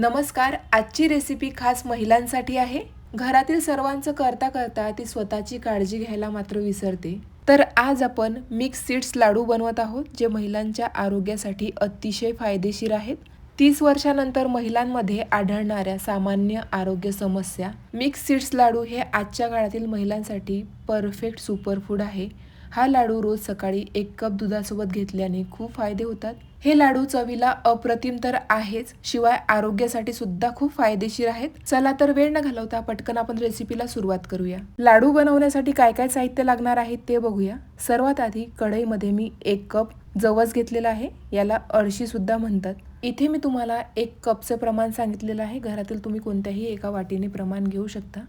नमस्कार आजची रेसिपी खास महिलांसाठी आहे. घरातील सर्वांचं करता करता ती स्वतःची काळजी घ्यायला मात्र विसरते. तर आज आपण मिक्स सीड्स लाडू बनवत आहोत जे महिलांच्या आरोग्यासाठी अतिशय फायदेशीर आहेत. तीस वर्षानंतर महिलांमध्ये आढळणाऱ्या सामान्य आरोग्य समस्या मिक्स सीड्स लाडू हे आजच्या काळातील महिलांसाठी परफेक्ट सुपरफूड आहे. हा लाडू रोज सकाळी एक कप दुधासोबत घेतल्याने खूप फायदे होतात. हे लाडू चवीला अप्रतिम तर आहेच शिवाय आरोग्यासाठी सुद्धा खूप फायदेशीर आहेत. चला तर वेळ न घालवता पटकन आपण रेसिपीला सुरुवात करूया. लाडू बनवण्यासाठी काय काय साहित्य लागणार आहे ते बघूया. सर्वात आधी कढईमध्ये मी एक कप जवस घेतलेला आहे याला अळशी सुद्धा म्हणतात. इथे मी तुम्हाला एक कपचं प्रमाण सांगितलेलं आहे घरातील तुम्ही कोणत्याही एका वाटीने प्रमाण घेऊ शकता.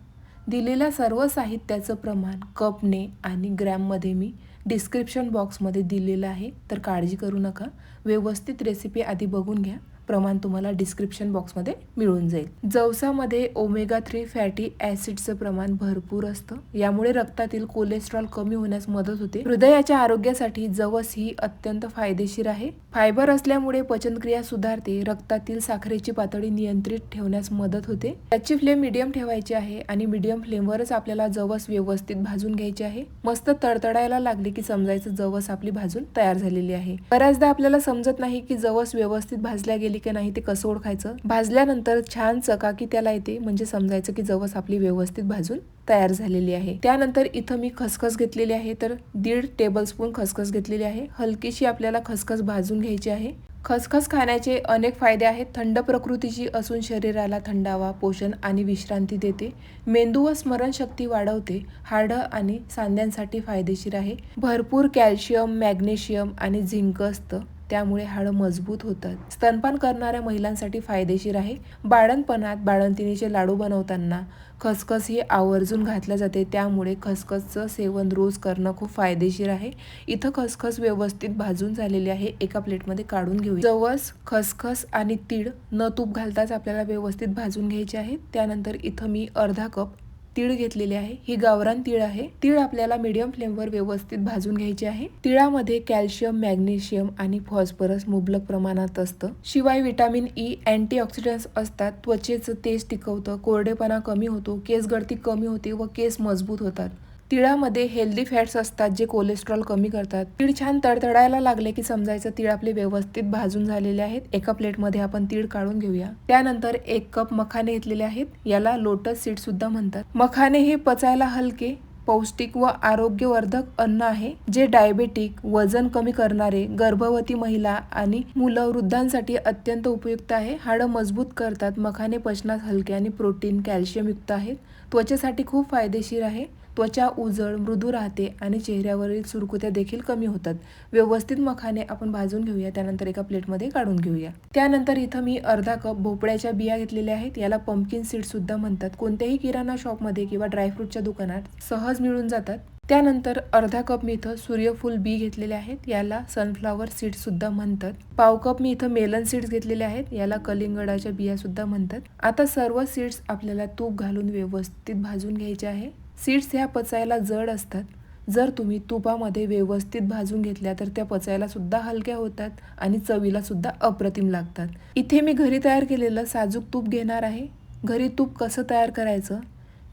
दिलेल्या सर्व साहित्याचं प्रमाण कपने आणि ग्रॅममध्ये मी डिस्क्रिप्शन बॉक्समध्ये दिलेलं आहे तर काळजी करू नका. व्यवस्थित रेसिपी आधी बघून घ्या. प्रमाण तुम्हाला डिस्क्रिप्शन बॉक्समध्ये मिळून जाईल. जवसामध्ये ओमेगा थ्री फॅटी ॲसिडचं प्रमाण भरपूर असतं. यामुळे रक्तातील कोलेस्ट्रॉल कमी होण्यास मदत होते. हृदयाच्या आरोग्यासाठी जवस ही अत्यंत फायदेशीर आहे. फायबर असल्यामुळे पचनक्रिया सुधारते रक्तातील साखरेची पातळी नियंत्रित ठेवण्यास मदत होते. त्याची फ्लेम मीडियम ठेवायची आहे आणि मीडियम फ्लेमवरच आपल्याला जवस व्यवस्थित भाजून घ्यायची आहे. मस्त तडतडायला लागले की समजायचं जवस आपली भाजून तयार झालेली आहे. बऱ्याचदा आपल्याला समजत नाही की जवस व्यवस्थित भाजल्या गेली की नाही ते कसं ओळखायचं? भाजल्यानंतर छान चकाकी त्याला येते म्हणजे समजायचं की जवस आपली व्यवस्थित भाजून तयार झालेली आहे. त्यानंतर इथं मी खसखस घेतलेली आहे तर दीड टेबलस्पून खसखस घेतलेली आहे. हलकीशी आपल्याला खसखस भाजून घ्यायची आहे. खसखस खाण्याचे अनेक फायदे आहेत. थंड प्रकृतीची असून शरीराला थंडावा पोषण आणि विश्रांती देते. मेंदू व स्मरणशक्ती वाढवते. हाडं आणि सांध्यांसाठी फायदेशीर आहे. भरपूर कॅल्शियम मॅग्नेशियम आणि झिंक असतं. त्यामुळे हाडं मजबूत होतात. स्तनपान करणाऱ्या महिलांसाठी फायदेशीर आहे. बाळणपणात बाळंतिणीचे लाडू बनवताना खसखस ही आवर्जून घातल्या जाते. त्यामुळे खसखसचं सेवन रोज करणं खूप फायदेशीर आहे. इथं खसखस व्यवस्थित भाजून झालेली आहे. एका प्लेटमध्ये काढून घेऊ जवस खसखस आणि तीळ न तूप घालताच आपल्याला व्यवस्थित भाजून घ्यायचे आहे. त्यानंतर इथं मी अर्धा कप तीळ घेतलेले आहे. ही गावरान तीळ आहे. तीळ आपल्याला मीडियम फ्लेमवर व्यवस्थित भाजून घ्यायचे आहे. तिळामध्ये कॅल्शियम मॅग्नेशियम आणि फॉस्फरस मुबलक प्रमाणात असतं. शिवाय विटामिन ई अँटीऑक्सिडंट्स असतात. त्वचेचं तेज टिकवतं. कोरडेपणा कमी होतो. केस गळती कमी होते व केस मजबूत होतात. तिळामध्ये हेल्दी फॅट्स असतात जे कोलेस्ट्रॉल कमी करतात. तीळ छान तडतडायला लागले की समजायचं तीळ आपले व्यवस्थित भाजून झालेले आहेत. एका प्लेटमध्ये आपण तीळ काढून घेऊया. त्यानंतर एक कप मखाने घेतलेले आहेत. याला लोटस सीड सुद्धा म्हणतात. मखाने हे पचायला हलके पौष्टिक व आरोग्यवर्धक अन्न आहे जे डायबेटिक वजन कमी करणारे गर्भवती महिला आणि मुलं वृद्धांसाठी अत्यंत उपयुक्त आहे. हाडं मजबूत करतात. मखाने पचनात हलके आणि प्रोटीन कॅल्शियम युक्त आहेत. त्वचेसाठी खूप फायदेशीर आहे. त्वचा उजळ मृदू राहते आणि चेहऱ्यावरील सुरकुत्या देखील कमी होतात. व्यवस्थित मखाने आपण भाजून घेऊया त्यानंतर एका प्लेटमध्ये काढून घेऊया. त्यानंतर इथं मी अर्धा कप भोपळ्याच्या बिया घेतलेल्या आहेत. याला पंपकिन सीड सुद्धा म्हणतात. कोणत्याही किराणा शॉपमध्ये किंवा ड्रायफ्रूटच्या दुकानात सहज मिळून जातात. त्यानंतर अर्धा कप मी इथं सूर्यफूल बी घेतलेले आहेत. याला सनफ्लावर सीड्स सुद्धा म्हणतात. पाव कप मी इथं मेलन सीड्स घेतलेले आहेत. याला कलिंगडाच्या बिया सुद्धा म्हणतात. आता सर्व सीड्स आपल्याला तूप घालून व्यवस्थित भाजून घ्यायचे आहे. सीड्स ह्या पचायला जड असतात. जर तुम्ही तुपामध्ये व्यवस्थित भाजून घेतल्या तर त्या पचायला सुद्धा हलक्या होतात आणि चवीला सुद्धा अप्रतिम लागतात. इथे मी घरी तयार केलेलं साजूक तूप घेणार आहे. घरी तूप कसं तयार करायचं?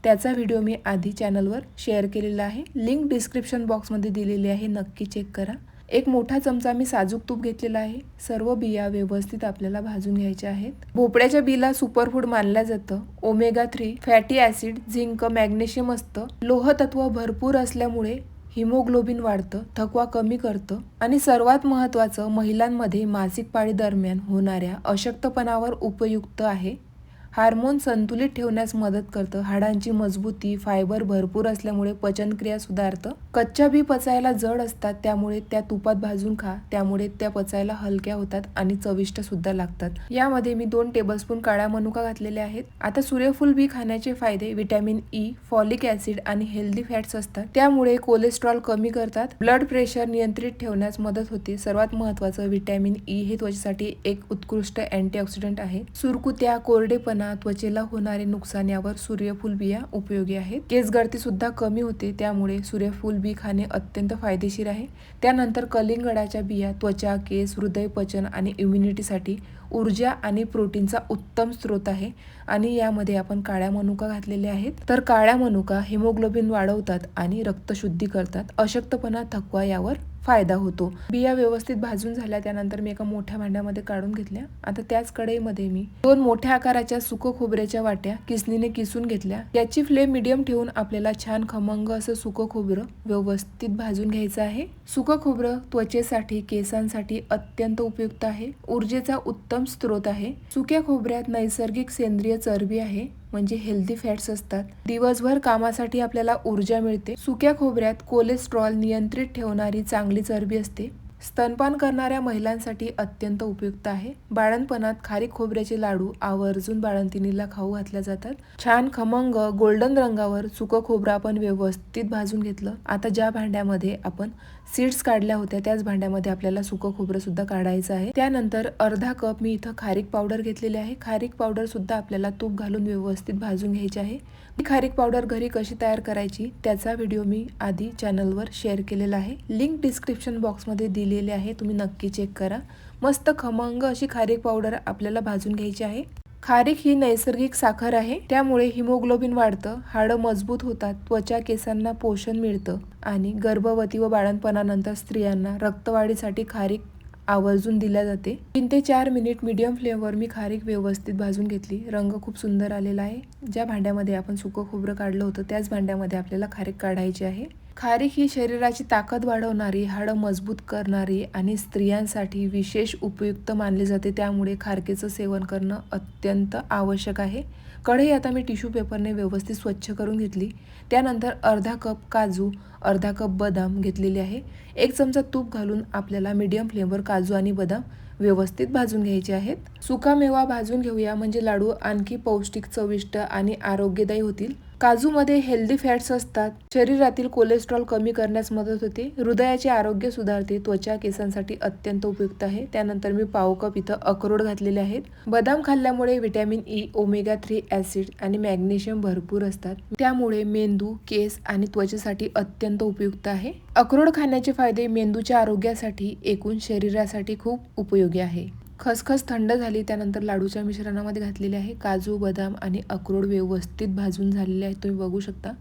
त्याचा व्हिडिओ मी आधी चॅनलवर शेअर केलेला आहे. लिंक डिस्क्रिप्शन बॉक्समध्ये दिलेली आहे. नक्की चेक करा. एक मोठा चमचा मी साजूक तूप घेतलेला आहे. सर्व बिया व्यवस्थित आपल्याला भाजून घ्यायच्या आहेत. भोपळ्याच्या बिला सुपरफूड मानलं जातं. Omega three fatty acid zinc magnesium असतं. लोहतत्व भरपूर असल्यामुळे हिमोग्लोबिन वाढतं थकवा कमी करतं आणि सर्वात महत्त्वाचं महिलांमध्ये मासिक पाळी दरम्यान होणाऱ्या अशक्तपणावर उपयुक्त आहे. हार्मोन संतुलित ठेवण्यास मदत करतं. हाडांची मजबूती फायबर भरपूर असल्यामुळे पचनक्रिया सुधारतं. कच्च्या बी पचायला जड असतात त्यामुळे त्या तुपात भाजून खा. त्यामुळे त्या पचायला हलक्या होतात आणि चविष्ट सुद्धा लागतात. यामध्ये मी दोन टेबलस्पून काळ्या मनुका घातलेल्या आहेत. आता सूर्यफूल बी खाण्याचे फायदे व्हिटॅमिन ई फॉलिक ऍसिड आणि हेल्दी फॅट्स असतात. त्यामुळे कोलेस्ट्रॉल कमी करतात. ब्लड प्रेशर नियंत्रित ठेवण्यास मदत होते. सर्वात महत्वाचं व्हिटॅमिन ई हे त्वचेसाठी एक उत्कृष्ट अँटीऑक्सिडंट आहे. सुरकुत्या कोरडेपणा त्वचेला होणारे नुकसान यावर सूर्यफूल बिया उपयोगी आहेत. केस गळती सुद्धा कमी होते त्यामुळे सूर्यफूल बी खाणे अत्यंत फायदेशीर आहे. त्यानंतर कलिंगडाच्या बिया त्वचा केस हृदय पचन आणि इम्युनिटीसाठी ऊर्जा आणि प्रोटीनचा उत्तम स्रोत आहे आणि यामध्ये आपण काळ्या मनुका घातलेले आहेत. तर काळ्या मनुका हिमोग्लोबिन वाढवतात आणि रक्तशुद्धी करतात. अशक्तपणा थकवा यावर फायदा होतो. बिया व्यवस्थित भाजून झाल्या त्यानंतर मी एका मोठ्या भांड्यामध्ये काढून घेतल्या. आता त्याच कढईमध्ये मी दोन मोठ्या आकाराच्या सुक खोबऱ्याच्या वाट्या किसनीने किसून घेतल्या. याची फ्लेम मिडियम ठेवून आपल्याला छान खमंग असं सुक खोबरं व्यवस्थित भाजून घ्यायचं आहे. सुक खोबरं त्वचेसाठी केसांसाठी अत्यंत उपयुक्त आहे. ऊर्जेचा उत्तम स्रोत आहे. सुक्या खोबऱ्यात नैसर्गिक सेंद्रिय चरबी आहे. म्हणजे हेल्दी फॅट्स असतात. दिवसभर कामासाठी आपल्याला ऊर्जा मिळते. सुक्या खोबऱ्यात कोलेस्ट्रॉल नियंत्रित ठेवणारी चांगली चरबी असते. स्तनपान करणाऱ्या महिलांसाठी अत्यंत उपयुक्त आहे. बाळणपणात खारीक खोबऱ्याचे लाडू आवर्जून बाळंतिणीला खाऊ घातल्या जातात. छान खमंग गोल्डन रंगावर सुकं खोबरं आपण व्यवस्थित भाजून घेतलं. आता ज्या भांड्यामध्ये आपण सीड्स काढल्या होत्या त्याच भांड्यामध्ये आपल्याला सुकं खोबरं सुद्धा काढायचं आहे. त्यानंतर अर्धा कप मी इथं खारीक पावडर घेतलेली आहे. खारीक पावडर सुद्धा आपल्याला तूप घालून व्यवस्थित भाजून घ्यायची आहे. खारीक पावडर घरी कशी तयार करायची त्याचा व्हिडिओ मी आधी चॅनलवर शेअर केलेला आहे. लिंक डिस्क्रिप्शन बॉक्समध्ये दिलेली आहे तुम्ही नक्की चेक करा. मस्त खमंग अशी खारीक पावडर आपल्याला भाजून घ्यायची आहे. खारीक ही नैसर्गिक साखर आहे त्यामुळे हिमोग्लोबिन वाढतं हाडं मजबूत होतात त्वचा केसांना पोषण मिळतं आणि गर्भवती व बाळणपणानंतर स्त्रियांना रक्तवाढीसाठी खारीक आवर्जून दिल्या जाते. तीन ते चार मिनिट मीडियम फ्लेमवर मी खारीक व्यवस्थित भाजून घेतली. रंग खूप सुंदर आलेला आहे. ज्या भांड्यामध्ये आपण सुकं खोबरं काढलं होतं त्याच भांड्यामध्ये आपल्याला खारीक काढायची आहे. खारीक ही शरीराची ताकद वाढवणारी हाडं मजबूत करणारी आणि स्त्रियांसाठी विशेष उपयुक्त मानले जाते. त्यामुळे खारकेचं सेवन करणं अत्यंत आवश्यक आहे. कढई आता मी टिश्यू पेपरने व्यवस्थित स्वच्छ करून घेतली. त्यानंतर अर्धा कप काजू अर्धा कप बदाम घेतलेले आहे. एक चमचा तूप घालून आपल्याला मीडियम फ्लेमवर काजू आणि बदाम व्यवस्थित भाजून घ्यायचे आहेत. सुका मेवा भाजून घेऊया म्हणजे लाडू आणखी पौष्टिक चविष्ट आणि आरोग्यदायी होतील. काजूमध्ये हेल्दी फॅट्स असतात. शरीरातील कोलेस्ट्रॉल कमी करण्यास मदत होते. हृदयाचे आरोग्य सुधारते. त्वचा केसांसाठी अत्यंत उपयुक्त आहे. त्यानंतर मी पाव कप इथं अक्रोड घातलेले आहेत. बदाम खाल्ल्यामुळे vitamin E omega three acid आणि मॅग्नेशियम भरपूर असतात. त्यामुळे मेंदू केस आणि त्वचेसाठी अत्यंत उपयुक्त आहे. अक्रोड खाण्याचे फायदे मेंदूच्या आरोग्यासाठी एकूण शरीरासाठी खूप उपयोगी आहे. खसखस थंड झाली त्यानंतर लाडूच्या मिश्रणामध्ये घातलेले आहे काजू बदाम आणि अक्रोड व्यवस्थित भाजून झालेले आहेत तुम्ही बघू शकता.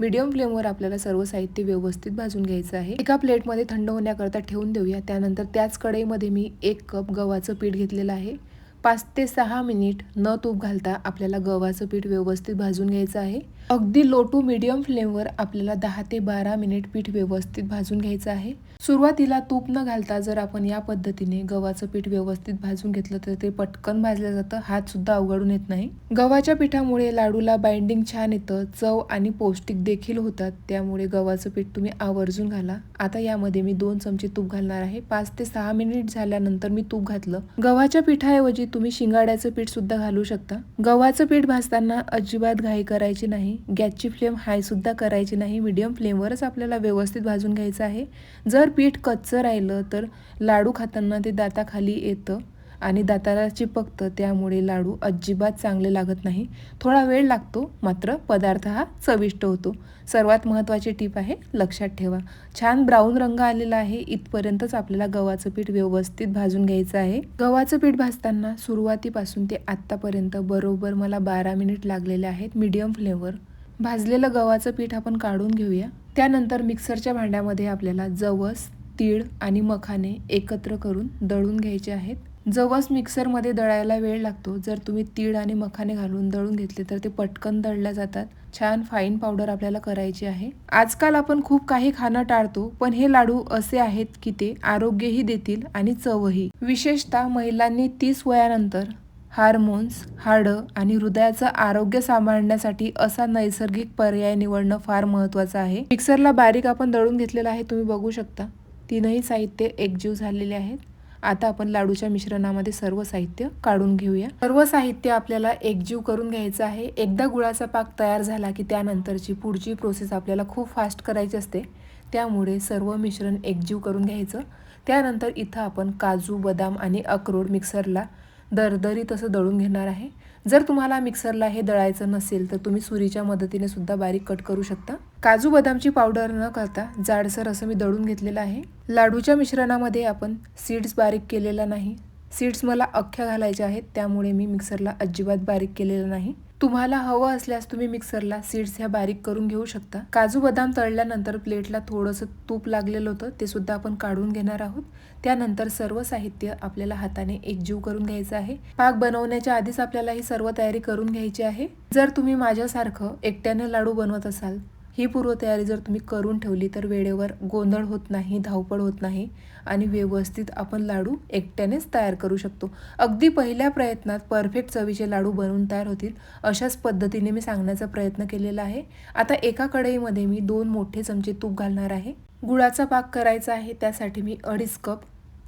मीडियम फ्लेमवर आपल्याला सर्व साहित्य व्यवस्थित भाजून घ्यायचं आहे. एका प्लेटमध्ये थंड होण्याकरता ठेवून देऊया. त्यानंतर त्याच कढईमध्ये मी एक कप गव्हाचं पीठ घेतलेलं आहे. पाच ते सहा मिनिट न तूप घालता आपल्याला गव्हाचं पीठ व्यवस्थित भाजून घ्यायचं आहे. अगदी लो टू मीडियम फ्लेमवर आपल्याला दहा ते बारा मिनिट पीठ व्यवस्थित भाजून घ्यायचं आहे. सुरुवातीला तूप न घालता जर आपण या पद्धतीने गव्हाचं पीठ व्यवस्थित भाजून घेतलं तर ते पटकन भाजलं जातं हात सुद्धा अवघडून येत नाही. गव्हाच्या पिठामुळे लाडूला बाइंडिंग छान येतं चव आणि पौष्टिक देखील होतात त्यामुळे गव्हाचं पीठ तुम्ही आवर्जून घाला. आता यामध्ये मी दोन चमचे तूप घालणार आहे. पाच ते सहा मिनिट झाल्यानंतर मी तूप घातलं. गव्हाच्या पिठाऐवजी तुम्ही शिंगाड्याचं पीठ सुद्धा घालू शकता. गव्हाचं पीठ भाजताना अजिबात घाई करायची नाही. नाही गॅसची फ्लेम हायसुद्धा करायची नाही मीडियम फ्लेमवरच आपल्याला व्यवस्थित भाजून घ्यायचं आहे. जर पीठ कच्चं राहिलं तर लाडू खाताना ते दाताखाली येतं आणि दाताला चिपकतं त्यामुळे लाडू अजिबात चांगले लागत नाही. थोडा वेळ लागतो मात्र पदार्थ हा चविष्ट होतो. सर्वात महत्त्वाची टीप आहे लक्षात ठेवा. छान ब्राऊन रंग आलेला आहे इथपर्यंतच आपल्याला गव्हाचं पीठ व्यवस्थित भाजून घ्यायचं आहे. गव्हाचं पीठ भाजताना सुरुवातीपासून ते आत्तापर्यंत बरोबर मला बारा मिनिट लागलेले आहेत मीडियम फ्लेमवर भाजलेलं गव्हाचं पीठ आपण काढून घेऊया. त्यानंतर मिक्सरच्या भांड्यामध्ये आपल्याला जवस तीळ आणि मखाने एकत्र करून दळून घ्यायचे आहेत. जवस मिक्सरमध्ये दळायला वेळ लागतो. जर तुम्ही तीळ आणि मखाने घालून दळून घेतले तर ते पटकन दळल्या जातात. छान फाईन पावडर आपल्याला करायची आहे. आजकाल आपण खूप काही खाणं टाळतो पण हे लाडू असे आहेत की ते आरोग्यही देतील आणि चवही. विशेषतः महिलांनी तीस वयानंतर हार्मोन्स हाडं आणि हृदयाचं आरोग्य सांभाळण्यासाठी असा नैसर्गिक पर्याय निवडणं फार महत्वाचं आहे. मिक्सरला बारीक आपण दळून घेतलेलं आहे तुम्ही बघू शकता. तीनही साहित्य एकजीव झालेले आहेत. आता आपण लाडूच्या मिश्रणामध्ये सर्व साहित्य काढून घेऊया. सर्व साहित्य आपल्याला एकजीव करून घ्यायचं आहे. एकदा गुळाचा पाक तयार झाला की त्यानंतरची पुढची प्रोसेस आपल्याला खूप फास्ट करायची असते. त्यामुळे सर्व मिश्रण एकजीव करून घ्यायचं. त्यानंतर इथं आपण काजू बदाम आणि अक्रोड मिक्सरला दरदरी तसं दळून घेणार आहे. जर तुम्हाला मिक्सरला हे दळायचं नसेल तर तुम्ही सुरीच्या मदतीने सुद्धा बारीक कट करू शकता. काजू बदामची पावडर न करता जाडसर असं मी दळून घेतलेलं आहे. लाडूच्या मिश्रणामध्ये आपण सीड्स बारीक केलेला नाही. सीड्स मला अख्ख्या घालायच्या आहेत त्यामुळे मी मिक्सरला अजिबात बारीक केलेलं नाही. तुम्हाला हवं असल्यास तुम्ही मिक्सरला सीड्स ह्या बारीक करून घेऊ शकता. काजू बदाम तळल्यानंतर प्लेटला थोडंसं तूप लागलेलं होतं ते सुद्धा आपण काढून घेणार आहोत. त्यानंतर सर्व साहित्य आपल्याला हाताने एकजीव करून घ्यायचं आहे. पाक बनवण्याच्या आधीच आपल्याला ही सर्व तयारी करून घ्यायची आहे. जर तुम्ही माझ्यासारखं एकट्याने लाडू बनवत असाल ही पूर्वतयारी जर तुम्ही करून ठेवली तर वेळेवर गोंधळ होत नाही धावपळ होत नाही आणि व्यवस्थित आपण लाडू एकट्यानेच तयार करू शकतो. अगदी पहिल्या प्रयत्नात परफेक्ट चवीचे लाडू बनवून तयार होतील अशाच पद्धतीने मी सांगण्याचा प्रयत्न केलेला आहे. आता एका कढईमध्ये मी दोन मोठे चमचे तूप घालणार आहे. गुळाचा पाक करायचा आहे त्यासाठी मी अडीच कप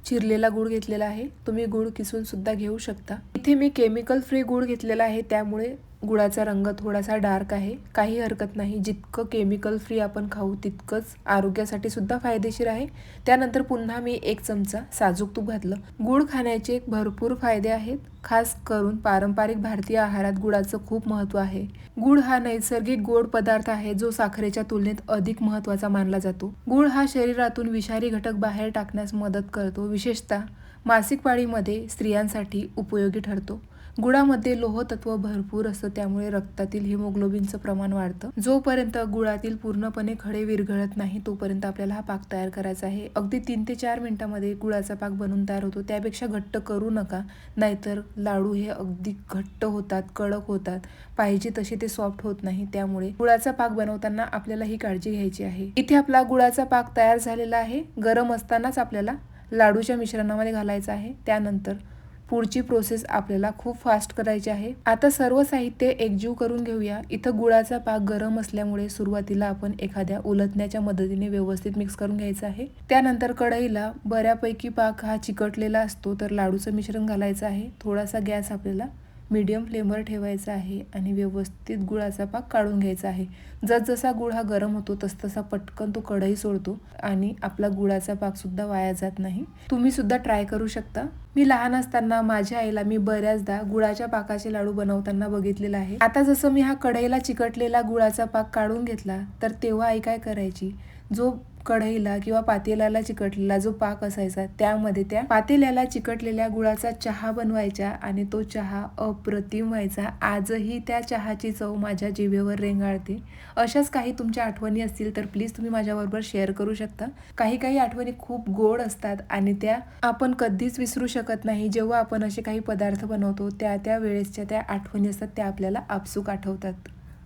चिरलेला गुळ घेतलेला आहे. तुम्ही गुळ किसूनसुद्धा घेऊ शकता. इथे मी केमिकल फ्री गुळ घेतलेला आहे त्यामुळे गुळाचा रंग थोडासा डार्क आहे. काही हरकत नाही. जितकं केमिकल फ्री आपण खाऊ तितकंच आरोग्यासाठी सुद्धा फायदेशीर आहे. त्यानंतर पुन्हा मी एक चमचा साजूक तूप घातलं. गुळ खाण्याचे भरपूर फायदे आहेत. खास करून पारंपरिक भारतीय आहारात गुळाचं खूप महत्त्व आहे. गुळ हा नैसर्गिक गोड पदार्थ आहे जो साखरेच्या तुलनेत अधिक महत्त्वाचा मानला जातो. गुळ हा शरीरातून विषारी घटक बाहेर टाकण्यास मदत करतो विशेषतः मासिक पाळीमध्ये स्त्रियांसाठी उपयोगी ठरतो. गुळामध्ये लोहतत्व भरपूर असतं त्यामुळे रक्तातील हिमोग्लोबिनचं प्रमाण वाढतं. जोपर्यंत गुळातील पूर्णपणे खडे विरघळत नाही तोपर्यंत आपल्याला हा पाक तयार करायचा आहे. अगदी तीन ते चार मिनिटांमध्ये गुळाचा पाक बनून तयार होतो. त्यापेक्षा घट्ट करू नका. नाहीतर लाडू हे अगदी घट्ट होतात कडक होतात. पाहिजे तसे ते सॉफ्ट होत नाही. त्यामुळे गुळाचा पाक बनवताना आपल्याला ही काळजी घ्यायची आहे. इथे आपला गुळाचा पाक तयार झालेला आहे. गरम असतानाच आपल्याला लाडूच्या मिश्रणामध्ये घालायचा आहे. त्यानंतर पुढची प्रोसेस आपल्याला खूप फास्ट करायची आहे. आता सर्व साहित्य एकजीव करून घेऊया. इथं गुळाचा पाक गरम असल्यामुळे सुरुवातीला आपण एखाद्या उलटण्याच्या मदतीने व्यवस्थित मिक्स करून घ्यायचा आहे. त्यानंतर कढईला बऱ्यापैकी पाक हा चिकटलेला असतो तर लाडूचं मिश्रण घालायचं आहे. थोडासा गॅस आपल्याला मीडियम फ्लेमवर ठेवायचा आहे आणि व्यवस्थित गुळाचा पाक काढून घ्यायचा आहे. जसजसा गुळ हा गरम होतो तसतसा पटकन तो कढई सोडतो आणि आपला गुळाचा पाकसुद्धा वाया जात नाही. तुम्ही सुद्धा ट्राय करू शकता. मी लहान असताना माझ्या आईला मी बऱ्याचदा गुळाच्या पाकाचे लाडू बनवताना बघितलेला आहे. आता जसं मी हा कढईला चिकटलेला गुळाचा पाक काढून घेतला तर तेव्हा आई काय करायची? जो कढईला किंवा पातेल्याला चिकटलेला जो पाक असायचा त्यामध्ये त्या पातेल्याला चिकटलेल्या गुळाचा चहा बनवायच्या आणि तो चहा अप्रतिम व्हायचा. आजही त्या चहाची चव माझ्या जिभेवर रेंगाळते. अशाच काही तुमच्या आठवणी असतील तर प्लीज तुम्ही माझ्याबरोबर शेअर करू शकता. काही काही आठवणी खूप गोड असतात आणि त्या आपण कधीच विसरू शकत नाही. जेव्हा आपण असे काही पदार्थ बनवतो त्या त्या वेळेसच्या त्या आठवणी असतात त्या आपल्याला आपसूक आठवतात.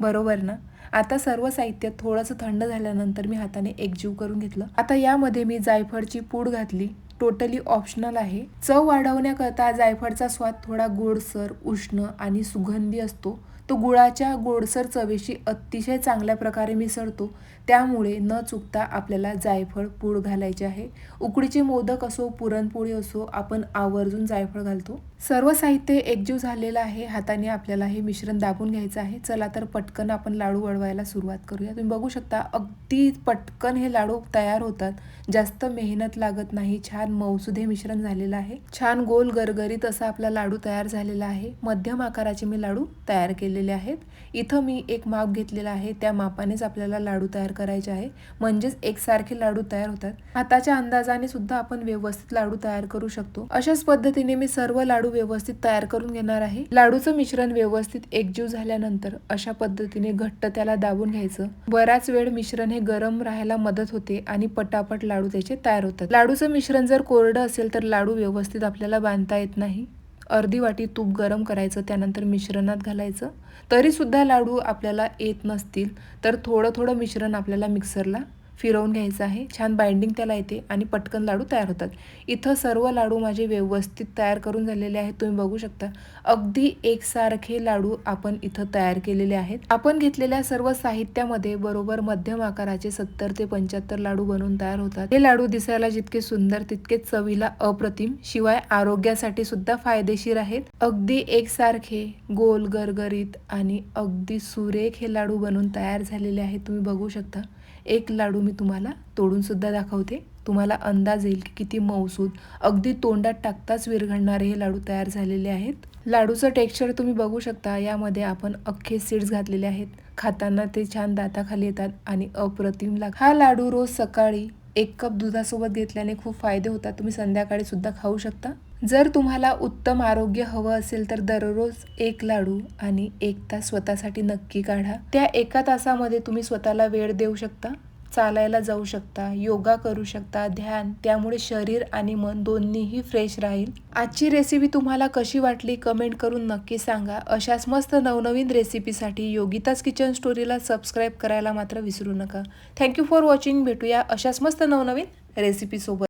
बरोबर ना? आता सर्व साहित्य थोडंसं थंड झाल्यानंतर मी हाताने एकजीव करून घेतलं. आता यामध्ये मी जायफळची पूड घातली. टोटली ऑप्शनल आहे. चव वाढवण्याकरता जायफळचा स्वाद थोडा गोडसर उष्ण आणि सुगंधी असतो. तो गुळाच्या गोडसर चवेशी अतिशय चांगल्या प्रकारे मिसळतो. त्यामुळे न चुकता आपल्याला जायफळ पूड घालायचे आहे. उकडीचे मोदक असो पुरणपोळी असो आपण आवर्जून जायफळ घालतो. सर्व साहित्य एकजीव झालेलं आहे. हाताने आपल्याला हे मिश्रण दाबून घ्यायचं आहे. चला तर पटकन आपण लाडू वळवायला सुरुवात करूया. तुम्ही बघू शकता अगदी पटकन हे लाडू तयार होतात. जास्त मेहनत लागत नाही. छान मौसुदे मिश्रण झालेलं आहे. छान गोल गरगरीत असा आपला लाडू तयार झालेला आहे. मध्यम आकाराचे मी लाडू तयार केले केलेले आहेत. इथं मी एक माप घेतलेला आहे. त्या मापानेच आपल्याला लाडू तयार करायचे आहे. म्हणजेच एकसारखे लाडू तयार होतात. हाताच्या अंदाजाने सुद्धा आपण व्यवस्थित लाडू तयार करू शकतो. अशाच पद्धतीने मी सर्व लाडू व्यवस्थित तयार करून घेणार आहे. लाडूचं मिश्रण व्यवस्थित एकजीव झाल्यानंतर अशा पद्धतीने घट्ट त्याला दाबून घ्यायचं. बराच वेळ मिश्रण हे गरम राहायला मदत होते आणि पटापट लाडू त्याचे तयार होतात. लाडूचं मिश्रण जर कोरडं असेल तर लाडू व्यवस्थित आपल्याला बांधता येत नाही. अर्धी वाटी तूप गरम करायचं त्यानंतर मिश्रणात घालायचं. तरीसुद्धा लाडू आपल्याला येत नसतील तर थोडं थोडं मिश्रण आपल्याला मिक्सरला फिरवून घ्यायचं आहे. छान बाइंडिंग त्याला येते आणि पटकन लाडू तयार होतात. इथं सर्व लाडू माझे व्यवस्थित तयार करून झालेले आहेत. तुम्ही बघू शकता. अगदी एकसारखे लाडू आपण इथं तयार केलेले आहेत. आपण घेतलेल्या सर्व साहित्यामध्ये बरोबर मध्यम आकाराचे सत्तर ते पंच्याहत्तर लाडू बनवून तयार होतात. हे लाडू दिसायला जितके सुंदर तितके चवीला अप्रतिम. शिवाय आरोग्यासाठी सुद्धा फायदेशीर आहेत. अगदी एकसारखे गोल गरगरीत आणि अगदी सुरेख हे लाडू बनवून तयार झालेले आहेत. तुम्ही बघू शकता. एक लाडू मी तुम्हाला तोडूनसुद्धा दाखवते. तुम्हाला अंदाज येईल की किती मौसूद अगदी तोंडात टाकताच विरघळणारे हे लाडू तयार झालेले आहेत. लाडूचं टेक्स्चर तुम्ही बघू शकता. यामध्ये आपण अख्खे सीड्स घातलेले आहेत. खाताना ते छान दाताखाली येतात आणि अप्रतिम लाग हा लाडू रोज सकाळी एक कप दुधासोबत घेतल्याने खूप फायदे होतात. तुम्ही संध्याकाळी सुद्धा खाऊ शकता. जर तुम्हाला उत्तम आरोग्य हवं असेल तर दररोज एक लाडू आणि एक तास स्वतःसाठी नक्की काढा. त्या एका तासामध्ये तुम्ही स्वतःला वेळ देऊ शकता. चालायला जाऊ शकता योगा करू शकता ध्यान त्यामुळे शरीर आणि मन दोन्हीही फ्रेश राहील. आजची रेसिपी तुम्हाला कशी वाटली कमेंट करून नक्की सांगा. अशाच मस्त नवनवीन रेसिपीसाठी योगिताज किचन स्टोरीला सबस्क्राईब करायला मात्र विसरू नका. थँक्यू फॉर वॉचिंग भेटूया अशाच मस्त नवनवीन रेसिपीसोबत